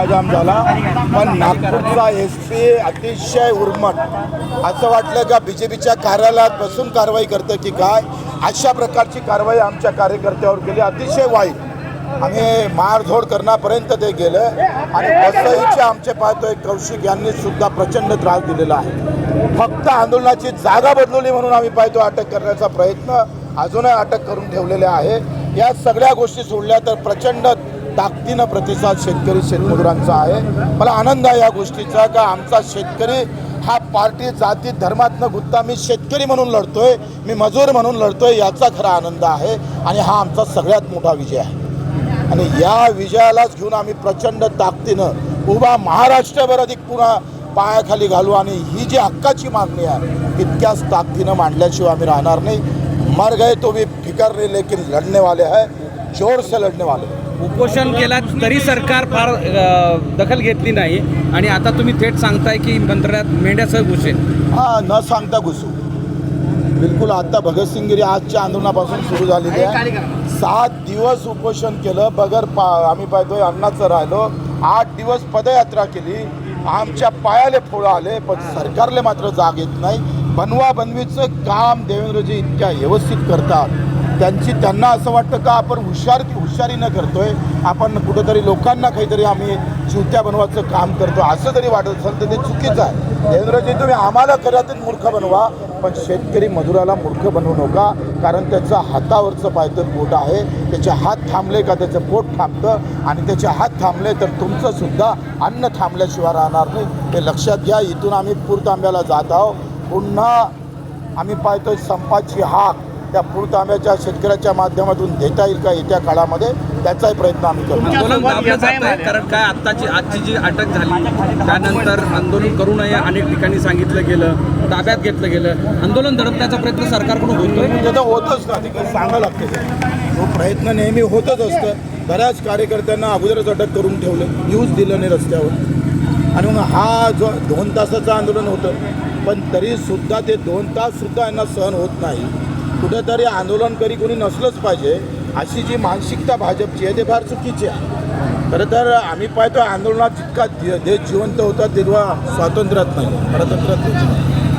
उपोषण झाला. पण नागपूरचा एस पी अतिशय उर्मट. असं वाटलं का बी जे पीच्या कार्यालयात बसून कारवाई करतं की काय? अशा प्रकारची कारवाई आमच्या कार्यकर्त्यावर केली. अतिशय वाईट. आम्ही मारधोड करण्यापर्यंत ते गेलं. आणि वसईचे आमचे पाहतोय कौशिक यांनी सुद्धा प्रचंड त्रास दिलेला आहे. फक्त आंदोलनाची जागा बदलवली म्हणून आम्ही पाहतो अटक करण्याचा प्रयत्न अजूनही अटक करून ठेवलेले आहे. या सगळ्या गोष्टी सोडल्या तर प्रचंड ताकदीनं प्रतिसाद शेतकरी शेतमजुरांचा आहे. मला आनंद आहे या गोष्टीचा का आमचा शेतकरी हा पार्टी जाती धर्मात न गुत्ता मी शेतकरी म्हणून लढतोय मी मजूर म्हणून लढतोय याचा खरा आनंद आहे आणि हा आमचा सगळ्यात मोठा विजय आहे. आणि या विजयालाच घेऊन आम्ही प्रचंड ताकदीनं उभा महाराष्ट्रभर अधिक पुन्हा पायाखाली घालू आणि ही जी हक्काची मागणी आहे तितक्याच ताकदीनं मांडल्याशिवाय आम्ही राहणार नाही. मर गए तो भी फिकर नाही लेकिन लढने वाले है जोर से लढने वाले. उपोषण केला तरी सरकार फार दखल घेतली नाही. आणि आता तुम्ही थेट सांगताय की मंत्रालयात मेंढ्यासह घुसेल हा न सांगता घुसू. बिलकुल आता भगतसिंगगिरी आजच्या आंदोलनापासून सुरू झालेली आहे. सात दिवस उपोषण केलं बगर पा आम्ही पाहतोय अन्नाचं राहिलो. आठ दिवस पदयात्रा केली. आमच्या पायाले फोळं आले पण सरकारले मात्र जाग येत नाही. बनवा बनवीचं काम देवेंद्रजी इतक्या व्यवस्थित करतात. त्यांची त्यांना असं वाटतं का आपण हुशार हुशारीनं करतो करतोय? आपण कुठंतरी लोकांना काहीतरी आम्ही चिवत्या बनवायचं काम करतो. असं जरी वाटत असेल तर ते चुकीचं आहे. देवेंद्रजी तुम्ही आम्हाला खऱ्यातून मूर्ख बनवा पण शेतकरी मजुराला मूर्ख बनवू नका कारण त्याचं हातावरचं पायतं पोट आहे. त्याचे हात थांबले का त्याचं पोट थांबतं? आणि त्याचे हात थांबले तर तुमचंसुद्धा अन्न थांबल्याशिवाय राहणार नाही. हे लक्षात घ्या इथून आम्ही पूर तांब्याला जात आहोत. पुन्हा आम्ही पाहतोय संपाची हाक त्या पूर तांब्याच्या शेतकऱ्याच्या माध्यमातून देता येईल का येत्या काळामध्ये? त्याचाही प्रयत्न आम्ही करतो कारण काय आत्ताची आजची जी अटक झाली त्यानंतर आंदोलन करू नये अनेक ठिकाणी सांगितलं गेलं ताब्यात घेतलं गेलं. आंदोलन दडपण्याचा प्रयत्न सरकारकडून होतोय? म्हणजे तर होतच ना ते काही सांगावं लागतं ते. तो प्रयत्न नेहमी होतच असतं. बऱ्याच कार्यकर्त्यांना अगोदरच अटक करून ठेवलं. न्यूज दिलं नाही रस्त्यावर. आणि मग हा जो दोन तासाचं आंदोलन होतं पण तरीसुद्धा ते दोन ताससुद्धा यांना सहन होत नाही. कुठेतरी आंदोलनकरी कोणी नसलंच पाहिजे अशी जी मानसिकता भाजपची आहे ते फार चुकीची आहे. खरं तर आम्ही पाहतो आंदोलनात जितका दे- देश जिवंत होता तेव्हा स्वातंत्र्यात नाही परतंत्रात नाही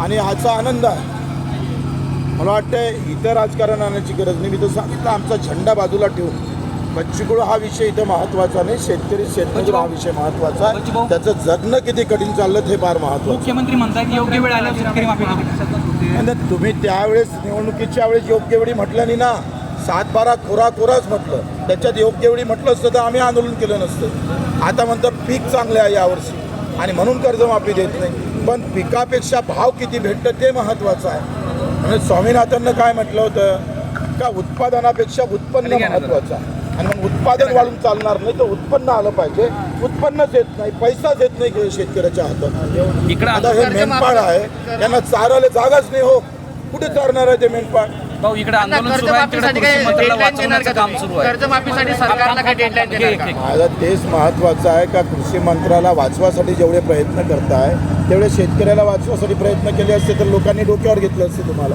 आणि ह्याचा आनंद आहे. मला वाटतं इथं राजकारण आणण्याची गरज नाही. मी तर सांगितलं आमचा झेंडा बाजूला ठेवून. बच्चूकडं हा विषय इथं महत्त्वाचा नाही. शेतकरी शेतमजूर हा विषय महत्त्वाचा आहे. त्याचं जगणं किती कठीण चाललं हे फार महत्त्वाचं मुख्यमंत्री म्हणतात योग्य वेळ शेतकरी माफी आणि तुम्ही त्यावेळेस निवडणुकीच्या वेळेस योग्य वेळी म्हटलं नाही ना. सात बारा कोरा कोराच म्हटलं. त्याच्यात योग्य वेळी म्हटलं असतं तर आम्ही आंदोलन केलं नसतं. आता म्हणतं पीक चांगलं आहे यावर्षी. आणि म्हणून कर्जमाफी देत नाही. पण पिकापेक्षा भाव किती भेटतं ते महत्त्वाचं आहे. म्हणजे स्वामीनाथननं काय म्हटलं होतं? का उत्पादनापेक्षा उत्पन्न महत्त्वाचं आहे. आणि मग उत्पादन वाढून चालणार नाही तर उत्पन्न आलं पाहिजे. उत्पन्नच येत नाही पैसाच येत नाही शेतकऱ्याच्या हातात. इकडं आता हे मेंढपाळ आहे त्यांना चारायला जागाच नाही हो. कुठे चारणार आहे ते मेंढपाळ? भाऊ इकडे आंदोलन सुरू आहे तिकडे कर्जमाफीसाठी कृषी मंत्र्याला वाचवण्याचं का काम? सुरू आहे. कर्जमाफीसाठी सरकारला काही डेडलाईन देणार का? तेच महत्त्वाचं आहे का कृषी मंत्र्याला वाचवासाठी जेवढे प्रयत्न करताय तेवढे शेतकऱ्याला वाचवासाठी प्रयत्न केले असते तर लोकांनी डोक्यावर घेतलं असते तुम्हाला.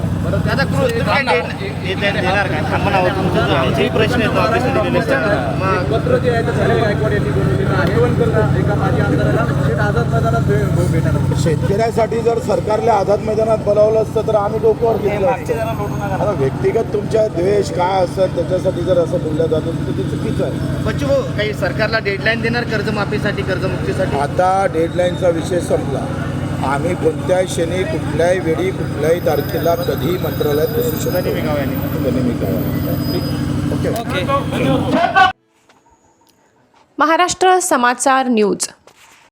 पत्र जे आहे ते गायकवाड यांनी बोलवलेलं आहे एका माजी आमदाराला थेट आझाद मैदानात शेतकऱ्यासाठी जर सरकारला आझाद मैदानात बोलावलं असतं तर आम्ही डोक्यावर घेतलं असतं. आता व्यक्तिगत तुमच्या द्वेष काय असत त्याच्यासाठी जर असं बोललं जात तर ते चुकीचं आहे. बच्चू काही सरकारला डेडलाईन देणार कर्जमाफीसाठी कर्जमुक्तीसाठी? आता डेडलाईनचा विषय संपला. आम्ही कोणत्याही क्षणी कुठल्याही वेळी कुठल्याही तारखेला कधी मंत्रालयात बसू शकतो. ओके. महाराष्ट्र समाचार न्यूज.